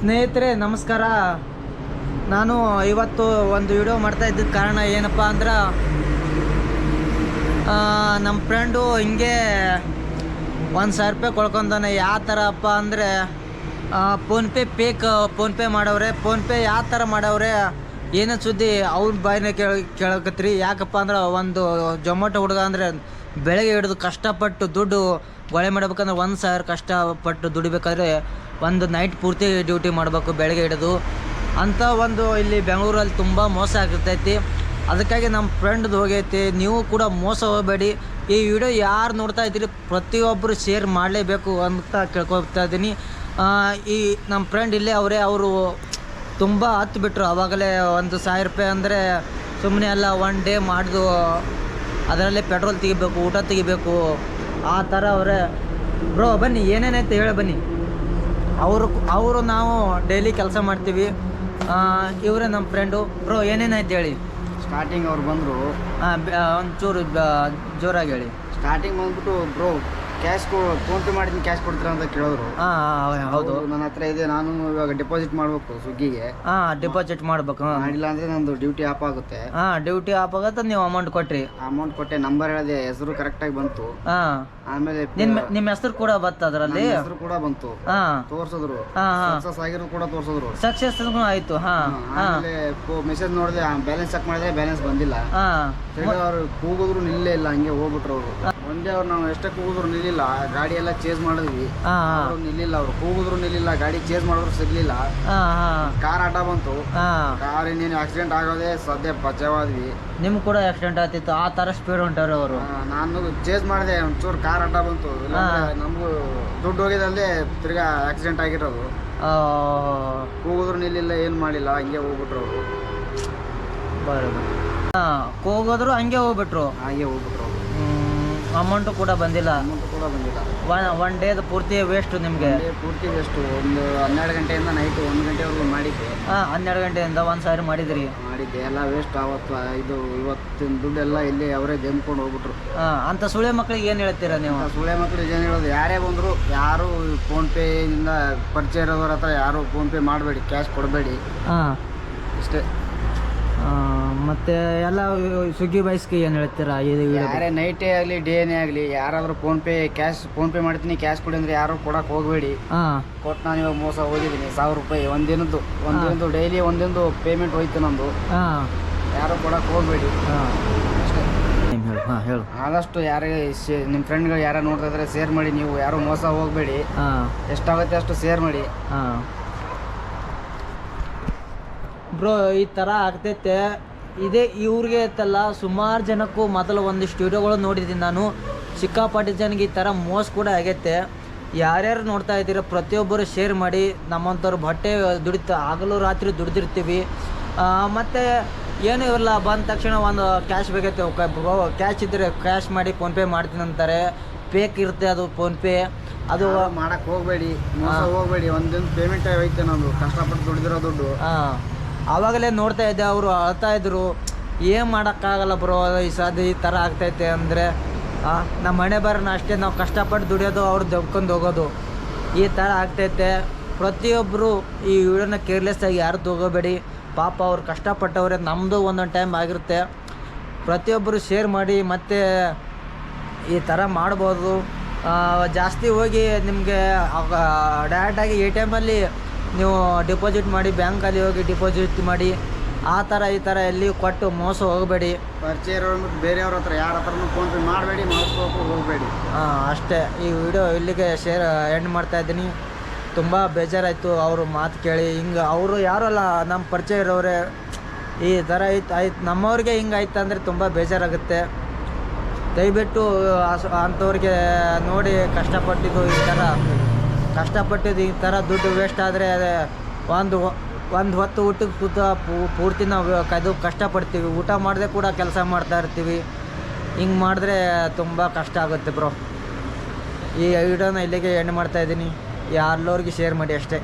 ಸ್ನೇಹಿತರೆ, ನಮಸ್ಕಾರ. ನಾನು ಇವತ್ತು ಒಂದು ವಿಡಿಯೋ ಮಾಡ್ತಾ ಇದ್ದಿದ್ದ ಕಾರಣ ಏನಪ್ಪ ಅಂದ್ರೆ ನಮ್ಮ ಫ್ರೆಂಡು ಹಿಂಗೆ ಒಂದು ಸಾವಿರ ರೂಪಾಯಿ ಕೊಳ್ಕೊಂತಾನೆ ಯಾವ ಥರಪ್ಪ ಅಂದರೆ ಫೋನ್ಪೇ ಪೇಕ್ ಫೋನ್ಪೇ ಮಾಡವ್ರೆ. ಫೋನ್ಪೇ ಯಾವ ಥರ ಮಾಡವ್ರೆ? ಏನೋ ಸುದ್ದಿ? ಅವ್ರ ಬಾಯಿನ ಕೇಳ, ಕೇಳಕತ್ರಿ. ಯಾಕಪ್ಪ ಅಂದ್ರೆ, ಒಂದು ಜೊಮ್ಯಾಟೊ ಹುಡುಗ ಅಂದರೆ ಬೆಳಗ್ಗೆ ಹಿಡಿದು ಕಷ್ಟಪಟ್ಟು ದುಡ್ಡು ಗೊಳೆ ಮಾಡ್ಬೇಕಂದ್ರೆ ಒಂದು ಸಾವಿರ ಕಷ್ಟಪಟ್ಟು ದುಡಿಬೇಕಾದ್ರೆ ಒಂದು ನೈಟ್ ಪೂರ್ತಿ ಡ್ಯೂಟಿ ಮಾಡಬೇಕು, ಬೆಳಗ್ಗೆ ಹಿಡಿದು. ಅಂಥ ಒಂದು ಇಲ್ಲಿ ಬೆಂಗಳೂರಲ್ಲಿ ತುಂಬ ಮೋಸ ಆಗಿರ್ತೈತಿ ಅದಕ್ಕಾಗಿ ನಮ್ಮ ಫ್ರೆಂಡ್ದು ಹೋಗೈತಿ. ನೀವು ಕೂಡ ಮೋಸ ಹೋಗಬೇಡಿ. ಈ ವಿಡಿಯೋ ಯಾರು ನೋಡ್ತಾ ಇದ್ದೀರಿ ಪ್ರತಿಯೊಬ್ಬರು ಶೇರ್ ಮಾಡಲೇಬೇಕು ಅಂತ ಕೇಳ್ಕೊಳ್ತಾ ಇದ್ದೀನಿ. ಈ ನಮ್ಮ ಫ್ರೆಂಡ್ ಇಲ್ಲೇ ಅವರೇ, ಅವರು ತುಂಬ ಹತ್ತು ಬಿಟ್ಟರು ಆವಾಗಲೇ ಒಂದು ಸಾವಿರ ರೂಪಾಯಿ ಅಂದರೆ ಸುಮ್ಮನೆ ಎಲ್ಲ ಒನ್ ಡೇ ಮಾಡಿದು ಅದರಲ್ಲೇ ಪೆಟ್ರೋಲ್ ತೆಗಿಬೇಕು, ಊಟ ತೆಗಿಬೇಕು. ಆ ಥರ ಅವರೇ. ಬ್ರೋ ಬನ್ನಿ, ಏನೇನೈತೆ ಹೇಳಿ ಬನ್ನಿ. ಅವರು ಅವರು ನಾವು ಡೈಲಿ ಕೆಲಸ ಮಾಡ್ತೀವಿ. ಇವರೇ ನಮ್ಮ ಫ್ರೆಂಡು ಬ್ರೋ ಏನೇನಾಯ್ತು ಹೇಳಿ? ಸ್ಟಾರ್ಟಿಂಗ್ ಅವ್ರು ಬಂದರು. ಹಾಂ ಒಂಚೂರು ಜೋರಾಗಿ ಹೇಳಿ. ಸ್ಟಾರ್ಟಿಂಗ್ ಬಂದ್ಬಿಟ್ಟು ಬ್ರೋ ಕ್ಯಾಶ್ ಫೋನ್ ಪೇ ಮಾಡಿದ್ದೀನಿ ಕ್ಯಾಶ್ ಕೊಡ್ತೀರಾ ಅಂತ ಕೇಳಿದ್ರು. ಹಾಂ ಹೌದು ನನ್ನ ಹತ್ರ ಇದೆ ನಾನು ಇವಾಗ ಡೆಪಾಸಿಟ್ ಮಾಡಬೇಕು ಸ್ವಿಗ್ಗಿಗೆ. ಹಾಂ ಡೆಪಾಸಿಟ್ ಮಾಡ್ಬೇಕು ಹಾಂ. ಮಾಡಿಲ್ಲ ಅಂದರೆ ನಂದು ಡ್ಯೂಟಿ ಆಫ್ ಆಗುತ್ತೆ. ಹಾ ಡ್ಯೂಟಿ ಆಫ್ ಆಗತ್ತೆ ನೀವು ಅಮೌಂಟ್ ಕೊಟ್ರಿ. ಅಮೌಂಟ್ ಕೊಟ್ಟೆ ನಂಬರ್ ಹೇಳಿದೆ ಹೆಸರು ಕರೆಕ್ಟಾಗಿ ಬಂತು. ಹಾ. ಆಮೇಲೆ ನಿಮ್ಮ ನಿಮ್ಮ ಹೆಸರು ಕೂಡ ಬತ್ತ ಅದರಲ್ಲಿ? ಹೆಸರು ಕೂಡ ಬಂತು. ಹಾ. ತೋರ್ಸಿದ್ರು. ಸಕ್ಸಸ್ ಆಗಿರೋ ಕೂಡ ತೋರ್ಸಿದ್ರು. ಸಕ್ಸಸ್ ಆಯ್ತು ಹಾಂ ಆಮೇಲೆ ಮೆಸೇಜ್ ನೋಡಿದೆ ಬ್ಯಾಲೆನ್ಸ್ ಚೆಕ್ ಮಾಡಿದ್ರೆ ಬ್ಯಾಲೆನ್ಸ್ ಬಂದಿಲ್ಲ. ಹಾಂ. ಅವ್ರು ಕೂಗಿದ್ರು ನಿಲ್ಲೇ ಇಲ್ಲ ಹಂಗೆ ಹೋಗ್ಬಿಟ್ರು ಅವರು. ಒಂದೇ ಅವ್ರು ನಾವು ಎಷ್ಟೇ ಕೂಗಿದ್ರು ನಿಲ್ಲಿಲ್ಲ ಗಾಡಿ ಎಲ್ಲ ಚೇಂಜ್ ಮಾಡಿದ್ವಿ. ಹಾಂ ಅವ್ರು ನಿಲ್ಲಿಲ್ಲ ಅವ್ರು ಕೂಗಿದ್ರು ನಿಲ್ಲಿಲ್ಲ ಗಾಡಿ ಚೇಂಜ್ ಮಾಡಿದ್ರು ಸಿಗ್ಲಿಲ್ಲ. ಹಾಂ ಹಾಂ. ಕಾರ್ ಆಟ ಬಂತು. ಹಾಂ. ಕಾರ್ ಇನ್ನೇನು ಆಕ್ಸಿಡೆಂಟ್ ಆಗೋದೇ ಸದ್ಯ ಬಚಾವಾದ್ವಿ ನಿಮ್ ಕೂಡ ಆಕ್ಸಿಡೆಂಟ್ ಆಗ್ತಿತ್ತು ಆ ತರ ಸ್ಪೀಡ್ ಹೊಂಟವ್ರೆ ಅವರು. ಆ, ನಾನು ಚೇಂಜ್ ಮಾಡಿದೆ ಒಂಚೂರು ಕಾರ್ ಅಡ್ಡ ಬಂತು. ಇಲ್ಲಾಂದ್ರೆ ನಮಗೂ ದುಡ್ಡು ಹೋಗಿದಲ್ಲೇ ತಿರ್ಗಾ ಆಕ್ಸಿಡೆಂಟ್ ಆಗಿರೋದು. ಕೂಗಿದ್ರು ನಿಲ್ಲಿಲ್ಲ ಏನು ಮಾಡಿಲ್ಲ ಹಂಗೆ ಹೋಗ್ಬಿಟ್ರು ಅವರು. ಬರೋದು. ಹಾಂ ಹೋಗೋದ್ರು ಹಂಗೆ ಹೋಗ್ಬಿಟ್ರು. ಹಂಗೆ ಹೋಗ್ಬಿಟ್ರು ಅಮೌಂಟು ಕೂಡ ಬಂದಿಲ್ಲ. ಅಮೌಂಟ್ ಕೂಡ ಬಂದಿಲ್ಲ. ಒನ್ ಒನ್ ಡೇದು ಪೂರ್ತಿ ವೇಸ್ಟು ನಿಮಗೆ. ಪೂರ್ತಿ ವೇಸ್ಟು ಒಂದು ಹನ್ನೆರಡು ಗಂಟೆಯಿಂದ ನೈಟ್ ಒಂದು ಗಂಟೆವರೆಗೂ ಮಾಡಿದ್ದೆ ಹಾಂ ಹನ್ನೆರಡು ಗಂಟೆಯಿಂದ ಒಂದು ಸಾವಿರ ಮಾಡಿದ್ರಿ. ಮಾಡಿದ್ದೆ ಎಲ್ಲ ವೇಸ್ಟ್ ಆವತ್ತು ಇದು ಇವತ್ತಿನ ದುಡ್ಡೆಲ್ಲ ಇಲ್ಲಿ ಅವರೇ ಜಂಪ್ಕೊಂಡು ಹೋಗ್ಬಿಟ್ರು. ಹಾಂ ಅಂಥ ಸುಳೆ ಮಕ್ಳಿಗೆ ಏನು ಹೇಳ್ತೀರಾ ನೀವು? ಆ ಸುಳೆ ಮಕ್ಕಳಿಗೆ ಏನು ಹೇಳೋದು? ಯಾರೇ ಬಂದರು ಯಾರು ಫೋನ್ಪೇಯಿಂದ ಪರಿಚಯ ಇರೋದ್ರ ಹತ್ರ ಯಾರು ಫೋನ್ಪೇ ಮಾಡಬೇಡಿ ಕ್ಯಾಶ್ ಕೊಡಬೇಡಿ. ಹಾಂ. ಇಷ್ಟೇ. ಮತ್ತು ಎಲ್ಲ ಸ್ವಿಗ್ಗಿ ಬಾಯ್ಸ್ಗೆ ಏನು ಹೇಳ್ತೀರಾ ಇದು ಯಾರೇ ನೈಟೇ ಆಗಲಿ ಡೇನೇ ಆಗಲಿ ಯಾರಾದರೂ ಫೋನ್ಪೇ ಕ್ಯಾಶ್ ಫೋನ್ಪೇ ಮಾಡ್ತೀನಿ ಕ್ಯಾಶ್ ಕೊಡಿ ಅಂದರೆ ಯಾರು ಕೊಡಕ್ಕೆ ಹೋಗಬೇಡಿ. ಹಾಂ. ಕೊಟ್ಟು ನಾನು ಇವಾಗ ಮೋಸ ಹೋಗಿದ್ದೀನಿ ಸಾವಿರ ರೂಪಾಯಿ ಒಂದಿನದ್ದು ಒಂದಿನದ್ದು ಡೈಲಿ ಒಂದಿನದ್ದು ಪೇಮೆಂಟ್ ಹೋಯ್ತು ನಂದು ಹಾಂ. ಯಾರು ಕೊಡಕ್ಕೆ ಹೋಗಬೇಡಿ. ಹಾಂ. ಅಷ್ಟೇ. ಹೇಳು ಹಾಂ ಹೇಳು. ಆದಷ್ಟು ಯಾರೇ ನಿಮ್ಮ ಫ್ರೆಂಡ್ಗಳು ಯಾರು ನೋಡ್ತಾ ಇದ್ರೆ ಶೇರ್ ಮಾಡಿ ನೀವು ಯಾರು ಮೋಸ ಹೋಗಬೇಡಿ. ಹಾಂ. ಎಷ್ಟಾಗುತ್ತೆ ಅಷ್ಟು ಶೇರ್ ಮಾಡಿ. ಹಾಂ. ಬ್ರೋ ಈ ಥರ ಆಗ್ತೈತೆ. ಇದೇ ಇವ್ರಿಗೆ ಐತಲ್ಲ ಸುಮಾರು ಜನಕ್ಕೂ ಮೊದಲು ಒಂದಿಷ್ಟು ವಿಡಿಯೋಗಳು ನೋಡಿದ್ದೀನಿ ನಾನು. ಸಿಕ್ಕಾಪಟ್ಟೆ ಜನಕ್ಕೆ ಈ ಥರ ಮೋಸ ಕೂಡ ಆಗೈತೆ. ಯಾರ್ಯಾರು ನೋಡ್ತಾ ಇದ್ದೀರ ಪ್ರತಿಯೊಬ್ಬರು ಶೇರ್ ಮಾಡಿ. ನಮ್ಮಂಥವ್ರು ಬಟ್ಟೆ ದುಡಿತ ಹಗಲು ರಾತ್ರಿ ದುಡ್ದಿರ್ತೀವಿ. ಮತ್ತು ಏನೂ ಇವರಲ್ಲ ಬಂದ ತಕ್ಷಣ ಒಂದು ಕ್ಯಾಶ್ ಬೇಕೈತೆ. ಕ್ಯಾಶ್ ಇದ್ದರೆ ಕ್ಯಾಶ್ ಮಾಡಿ ಫೋನ್ಪೇ ಮಾಡ್ತೀನಿ ಅಂತಾರೆ. ಪೇಕ್ ಇರುತ್ತೆ ಅದು ಫೋನ್ಪೇ ಅದು ಅದು ಮಾಡಕ್ ಹೋಗಬೇಡಿ ಹೋಗಬೇಡಿ. ಒಂದಿನ ಪೇಮೆಂಟ್ ಹೋಯ್ತು ನಂದು ಕಷ್ಟಪಟ್ಟು ದುಡಿದಿರೋ ದುಡ್ಡು. ಹಾಂ. ಆವಾಗಲೇ ನೋಡ್ತಾ ಇದ್ದೆ, ಅವರು ಅಳ್ತಾ ಇದ್ರು. ಏನು ಮಾಡೋಕ್ಕಾಗಲ್ಲ ಬ್ರೋ, ಈ ಸಾಧ್ಯ ಈ ಥರ ಆಗ್ತೈತೆ ಅಂದರೆ ನಮ್ಮ ಮನೆ ಬರೋಣ ಅಷ್ಟೇ, ನಾವು ಕಷ್ಟಪಟ್ಟು ದುಡಿಯೋದು, ಅವ್ರು ದಬ್ಕೊಂಡು ಹೋಗೋದು. ಈ ಥರ ಆಗ್ತೈತೆ. ಪ್ರತಿಯೊಬ್ಬರು ಈ ವಿಡಿಯೋನ ಕೇರ್ಲೆಸ್ ಆಗಿ ಯಾರು ತಗೋಬೇಡಿ. ಪಾಪ ಅವ್ರು ಕಷ್ಟಪಟ್ಟವ್ರೆ ನಮ್ಮದು ಒಂದೊಂದು ಟೈಮ್ ಆಗಿರುತ್ತೆ. ಪ್ರತಿಯೊಬ್ಬರು ಶೇರ್ ಮಾಡಿ, ಮತ್ತು ಈ ಥರ ಮಾಡ್ಬೋದು. ಜಾಸ್ತಿ ಹೋಗಿ ನಿಮಗೆ ಡೈರೆಕ್ಟಾಗಿ ಎ ಟಿ ಎಮಲ್ಲಿ ನೀವು ಡಿಪಾಸಿಟ್ ಮಾಡಿ ಬ್ಯಾಂಕಲ್ಲಿ ಹೋಗಿ ಡಿಪಾಸಿಟ್ ಮಾಡಿ ಆ ಥರ ಈ ಥರ ಎಲ್ಲಿ ಕೊಟ್ಟು ಮೋಸ ಹೋಗಬೇಡಿ. ಪರಿಚಯ ಇರೋರು ಬೇರೆಯವ್ರ ಹತ್ರ ಯಾರ ಹತ್ರನೂ ಫೋನ್ಪೇ ಮಾಡಬೇಡಿ ಮಾಡಿಸ್ಕೋಕು ಹೋಗಬೇಡಿ. ಹಾಂ ಅಷ್ಟೇ. ಈ ವಿಡಿಯೋ ಇಲ್ಲಿಗೆ ಶೇರ್ ಎಂಡ್ ಮಾಡ್ತಾ ಇದ್ದೀನಿ. ತುಂಬ ಬೇಜಾರಾಯಿತು ಅವರು ಮಾತು ಕೇಳಿ. ಹಿಂಗೆ ಅವರು ಯಾರಲ್ಲ ನಮ್ಮ ಪರಿಚಯ ಇರೋರೆ. ಈ ಥರ ಆಯ್ತು ಆಯ್ತು. ನಮ್ಮವ್ರಿಗೆ ಹಿಂಗೆ ಆಯ್ತು ಅಂದರೆ ತುಂಬ ಬೇಜಾರಾಗುತ್ತೆ. ದಯವಿಟ್ಟು ಅಸ್- ಅಂಥವ್ರಿಗೆ ನೋಡಿ ಕಷ್ಟಪಟ್ಟಿದ್ದು ಈ ಥರ. ಕಷ್ಟಪಟ್ಟಿದ್ದು ಈ ಥರ ದುಡ್ಡು ವೇಸ್ಟ್ ಆದರೆ ಒಂದು ಒಂದು ಹೊತ್ತು ಊಟಕ್ಕೆ ಕೂತ ಪೂರ್ತಿ ನಾವು ಕದು, ಕಷ್ಟಪಡ್ತೀವಿ. ಊಟ ಮಾಡದೆ ಕೂಡ ಕೆಲಸ ಮಾಡ್ತಾ ಇರ್ತೀವಿ. ಹಿಂಗೆ ಮಾಡಿದ್ರೆ ತುಂಬ ಕಷ್ಟ ಆಗುತ್ತೆ ಬ್ರೋ ಈ ವಿಡಿಯೋನ ಇಲ್ಲಿಗೆ ಎಂಡ್ ಮಾಡ್ತಾ ಇದ್ದೀನಿ. ಯಾರ್ಲೋರಿಗೆ ಶೇರ್ ಮಾಡಿ ಅಷ್ಟೇ.